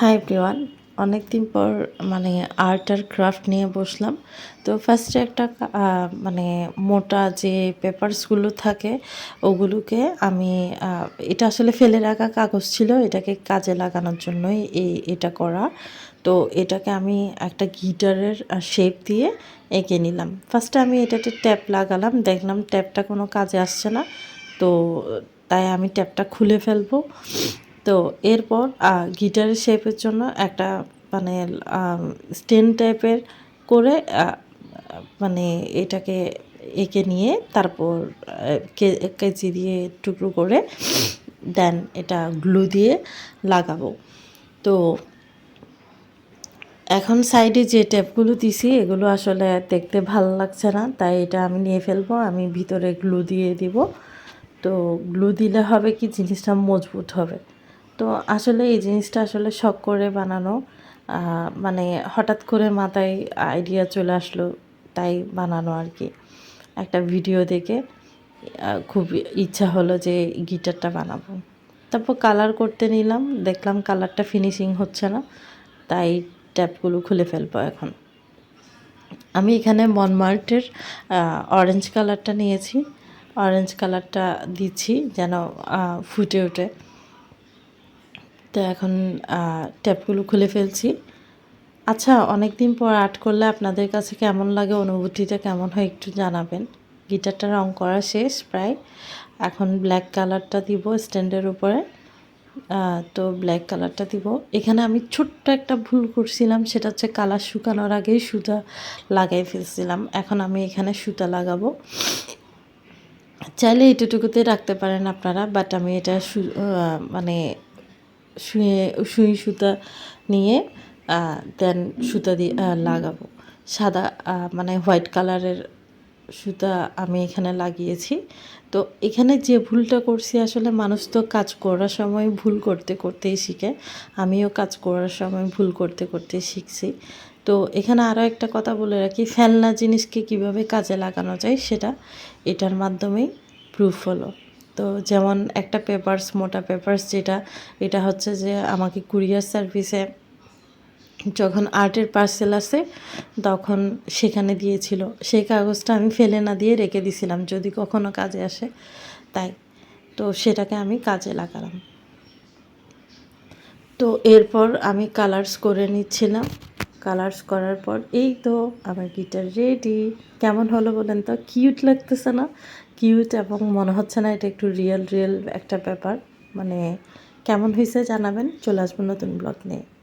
Hi everyone অনেক দিন পর মানে আর্ট আর ক্রাফট নিয়ে বসলাম। তো ফার্স্টে একটা মানে মোটা যে পেপারসগুলো থাকে, ওগুলোকে আমি এটা আসলে ফেলে রাখা কাগজ ছিল। এটাকে কাজে লাগানোর জন্যই এই, এটা করা। তো এটাকে আমি একটা গিটারের শেপ দিয়ে এঁকে নিলাম। ফার্স্টে আমি এটাতে ট্যাপ লাগালাম। দেখলাম ট্যাপটা কোনো কাজে আসছে না। তো, তাই আমি ট্যাপটা খুলে ফেলব। তো এরপর গিটারের শেপের জন্য একটা মানে স্টেন টাইপের করে মানে এটাকে এঁকে নিয়ে তারপর আহ, কে- কেচি দিয়ে টুকরো করে দেন এটা গ্লু দিয়ে লাগাবো। তো এখন সাইডে যে ট্যাপগুলো দিছি এগুলো আসলে দেখতে ভালো লাগছে না তাই এটা আমি নিয়ে ফেলব আমি ভিতরে গ্লু দিয়ে দিব। তো গ্লু দিলে হবে কি জিনিসটা মজবুত হবে। তো আসলে এই জিনিসটা আসলে শখ করে বানানো মানে হঠাৎ করে মাথায় আইডিয়া চলে আসলো তাই বানানো আর কি। একটা ভিডিও দেখে খুব ইচ্ছা হলো যে গিটারটা বানাবো। তারপর কালার করতে নিলাম, দেখলাম কালারটা ফিনিশিং হচ্ছে না, তাই ট্যাপগুলো খুলে ফেলব এখন। আমি এখানে মনমার্টের অরেঞ্জ কালারটা নিয়েছি। অরেঞ্জ কালারটা দিচ্ছি যেন ফুটে ওঠে। তো এখন ট্যাপগুলো খুলে ফেলছি। আচ্ছা অনেক দিন পর আর্ট করলে আপনাদের কাছে কেমন লাগে, অনুভূতিটা কেমন হয় একটু জানাবেন। গিটারটা রং করা শেষ প্রায়। এখন ব্ল্যাক কালারটা দিব স্ট্যান্ডের উপরে। তো ব্ল্যাক কালারটা দিব। এখানে আমি ছোট্ট একটা ভুল করছিলাম, সেটা হচ্ছে কালার শুকানোর আগেই সুতা লাগাই ফেলছিলাম। এখন আমি এখানে সুতা লাগাবো। চাইলে এটুকুতে রাখতে পারেন আপনারা, বাট আমি এটা মানে শুয়ে সুই সুতা নিয়ে দেন সুতা দিয়ে লাগাবো। সাদা মানে হোয়াইট কালারের সুতা আমি এখানে লাগিয়েছি। তো এখানে যে ভুলটা করছি, আসলে মানুষ তো কাজ করার সময় ভুল করতে, করতেই শিখে। আমিও কাজ করার সময় ভুল করতে করতে শিখছি। তো এখানে আরও একটা কথা বলে রাখি, ফেলনা জিনিসকে কীভাবে কাজে লাগানো যায়, সেটা এটার মাধ্যমেই প্রুফ হলো। তো যেমন একটা পেপারস মোটা পেপারস যেটা, এটা হচ্ছে যে আমাকে কুরিয়ার সার্ভিসে যখন আর্টের পার্সেল আসে, তখন সেখানে দিয়েছিল। সেই কাগজটা আমি ফেলে না দিয়ে রেখে দিছিলাম, যদি কখনো কাজে আসে, তাই। তো সেটাকে আমি কাজে লাগালাম। তো এরপর আমি কালার্স করে নিচ্ছিলাম। কালার্স করার পর, এই তো, আমার গিটার রেডি কেমন হলো বলেন তো? কিউট লাগতেছে না? কিউট এবং মনে হচ্ছে না এটা একটু রিয়েল রিয়েল একটা ব্যাপার। মানে কেমন হয়েছে জানাবেন? চলে আসব নতুন ব্লগ নিয়ে।